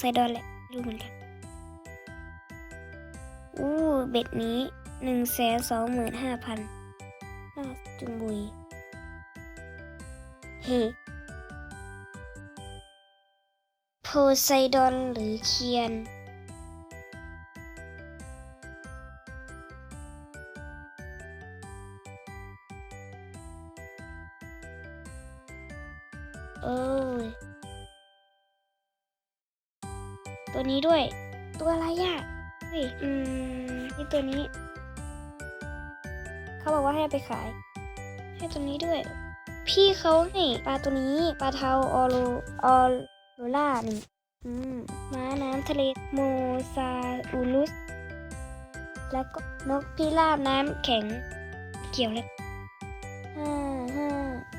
ไซดอนแหละรู้เหมือนกัน อู้เบ็ดนี้หนึ่งแสนสองหมื่นห้าพันน่าจุงบุย เฮ้โพไซดอนหรือเคียน ตัวนี้ด้วย ตัวอะไรอะเฮ้ยอืมนี่ตัวนี้ เขาบอกว่าให้เอาไปขาย ให้ตัวนี้ด้วย พี่เขาให้ปลาตัวนี้ปลาเทาออโลออโรล่านี่อืมม้าน้ำทะเลโมซาอูลุส แล้วก็นกพิราบน้ำแข็ง เกี่ยวเลยห้าห้า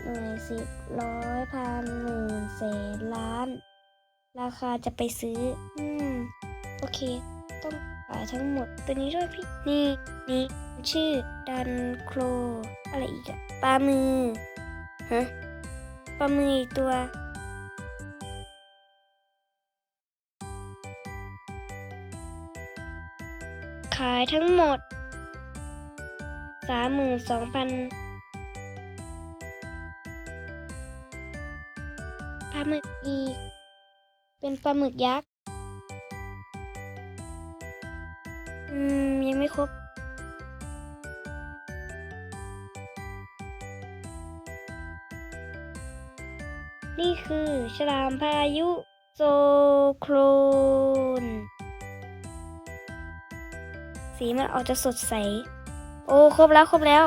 หน่วยสิบร้อยพันหมื่นแสนล้าน ราคาจะไปซื้อ อืม โอเค ต้องขายทั้งหมด ตัวนี้ด้วยพี่ นี่ นี่ ชื่อดันโคร อะไรอีกอะปลามือ ฮะ ปลามืออีกตัว ขายทั้งหมด สามหมื่นสองพันปลาหมึกอีก เป็นปลาหมึกยักษ์ อืม ยังไม่ครบ นี่คือฉลามพายุโซโครน สีมันออกจะสดใส โอ้ ครบแล้ว ครบแล้ว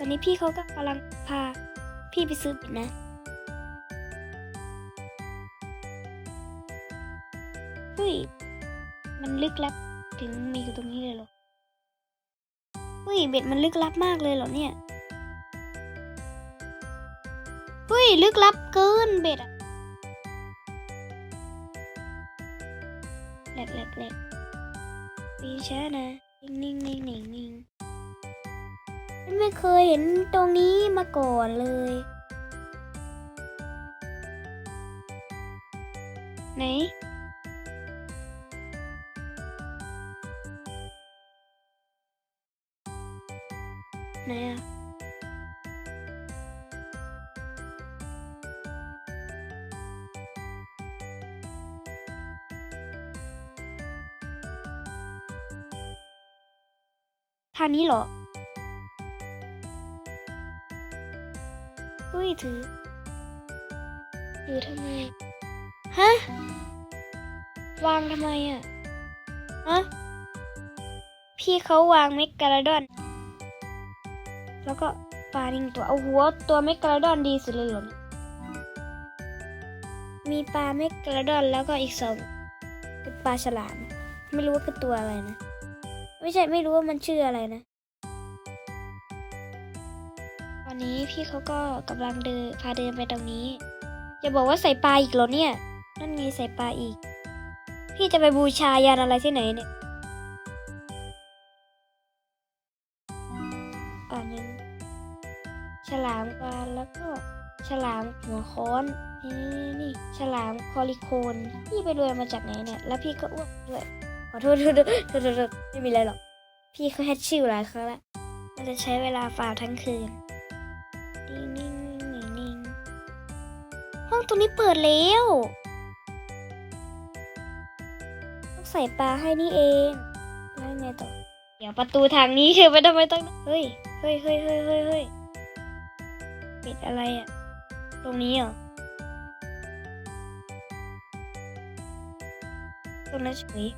ตอนนี้พี่เขาก็กำลังพาพี่ไปซื้อเบ็ดนะ เฮ้ย มันลึกลับถึงมีอยู่ตรงนี้เลยเหรอ เฮ้ย เบ็ดมันลึกลับมากเลยเหรอเนี่ย เฮ้ย ลึกลับเกินเบ็ดอะแหลกแหลกแหลกปีช้านะ นิ่งนิ่งนิ่งนิ่ง ไม่เคยเห็นตรงนี้มาก่อนเลย ไหน ไหนอะทานี้เหรอ เฮ้ยถือ ถือทำไม ฮะ วางทำไมอะ ฮะ พี่เขาวางเมกกาลาดอน แล้วก็ปลาหนึ่งตัว เอาหัวตัวเมกกาลาดอนดีสุดเลยหรอนมีปลาเมกกาลาดอนแล้วก็อีกสองเป็นปลาฉลาม ไม่รู้ว่าคือตัวอะไรนะ ไม่ใช่ไม่รู้ว่ามันชื่ออะไรนะ นี้พี่เขาก็กำลังเดินพาเดินไปตรงนี้ อย่าบอกว่าใส่ปลาอีกเหรอเนี่ย นั่นไงใส่ปลาอีก พี่จะไปบูชายันอะไรที่ไหนเนี่ยอันนึงฉลามวาแล้วก็ฉลามหัวค้อนนี่นี่ฉลามคอลิโคนพี่ไปรวยมาจากไหนเนี่ย แล้วพี่ก็อ้วนด้วยขอโทษโทษโทษโทษโทษไม่มีอะไรหรอก พี่เขาแฮชชิ่วหลายครั้งแล้วมันจะใช้เวลาฝ่าทั้งคืน ห้องตัวนี้เปิดแล้วต้องใส่ปลาให้นี่เองแล้วไงต่อ เดี๋ยวประตูทางนี้คือไปทำไมต้อง เฮ้ย เฮ้ยเฮ้ยเฮ้ยเฮ้ยเฮ้ยปิดอะไรอะตรงนี้เหรอ ตรงนั้นเฉย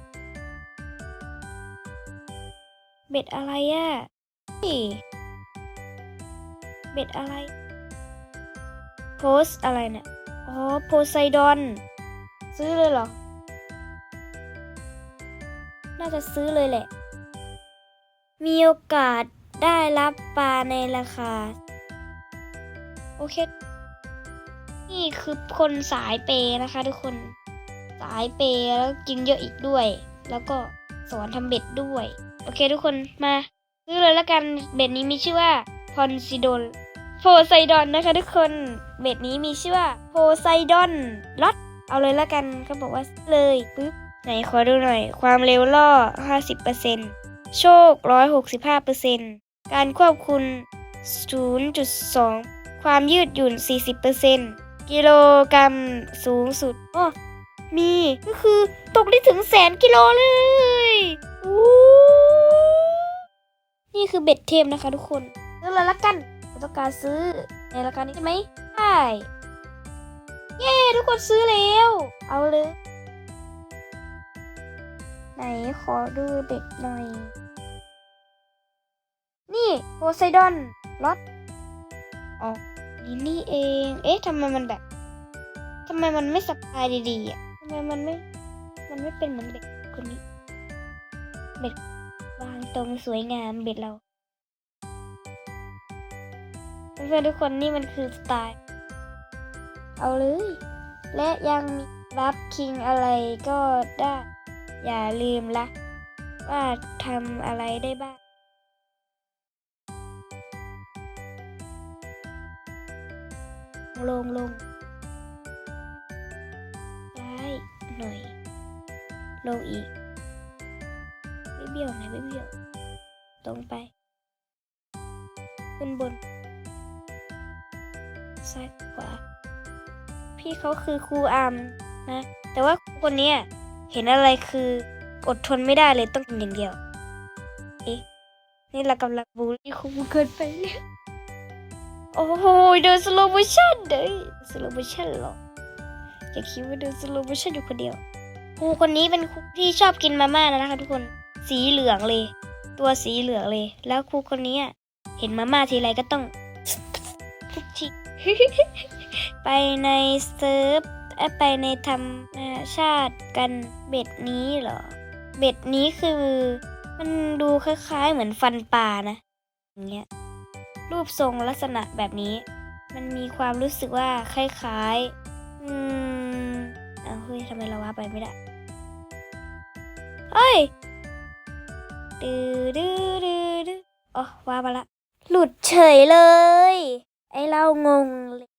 เบ็ดอะไรอะเฮ้ยเบ็ดอะไร โพสอะไรเนี่ย อ๋อโพไซดอน ซื้อเลยเหรอ น่าจะซื้อเลยแหละ มีโอกาสได้รับปลาในราคา โอเค นี่คือคนสายเปย์นะคะทุกคน สายเปย์แล้วกินเยอะอีกด้วย แล้วก็สอนทำเบ็ดด้วย โอเคทุกคนมา ซื้อเลยและกัน เบ็ดนี้มีชื่อว่าพอนซิโดน โพไซดอนนะคะทุกคนเบ็ดนี้มีชื่อว่าโพไซดอนล็อตเอาเลยละกันเขาบอกว่าเลยปึ๊บไหนขอดูหน่อย ความเร็วล่อ 50%โชค 165%การควบคุม 0.2 ความยืดหยุ่น 40%กิโลกรัมสูงสุดอ้อมีก็คือตกได้ถึงแสนกิโลเลยอู้นี่คือเบ็ดเทมนะคะทุกคนซื้อเลยละกัน ต้องการซื้อในราคานี้ใช่ไหมใช่เย้ทุกคนซื้อแล้ว เอาเลย ไหนขอดูเบ็ดหน่อย นี่โพไซดอนลออ๋อนี่นี่เอง เอ๊ะทำไมมันแบบทำไมมันไม่สปายดีๆอะทำไมมันไม่ มันไม่เป็นเหมือนเบ็ดคนนี้เบ็ดวางตรงสวยงามเบ็ดเรา พื่อนๆทุกคนนี่มันคือสไตล์ เอาเลย และยังมีรับคิงอะไรก็ได้ อย่าลืมละว่าทำอะไรได้บ้างลงลงซ้ายหน่อย ลงอีก ไม่เบี้ยวไหนไม่เบี้ยว ตรงไป ขึ้นบน ซ้ายขวา พี่เขาคือครูอามนะ แต่ว่าครูคนเนี้ยเห็นอะไรคืออดทนไม่ได้เลยต้องกินอย่างเดียว เอ๊ะ นี่เรากำลังบูลลี่ครูเกินไปเนี่ยโอ้โหเดินสโลโมชั่นเด้ยสโลโมชั่นหรออย่าคิดว่าเดินสโลโมชั่นอยู่คนเดียวครูคนนี้เป็นครูที่ชอบกินมาม่านะคะ ทุกคนสีเหลืองเลย ตัวสีเหลืองเลย แล้วครูคนนี้เห็นมาม่าทีไรก็ต้องทุกที ไปในเซิร์ฟไปในธรรมชาติกันเบ็ดนี้เหรอ เบ็ดนี้คือ มันดูคล้ายๆเหมือนฟันปลานะ อย่างเงี้ย รูปทรงลักษณะแบบนี้ มันมีความรู้สึกว่าคล้ายๆ อืมอ้าวเฮ้ยทำไมเราว่าไปไม่ได้ เฮ้ยดื้อดื้อดื้อดื้ออ๋อว่ามาละ หลุดเฉยเลย Ê lâu nguồn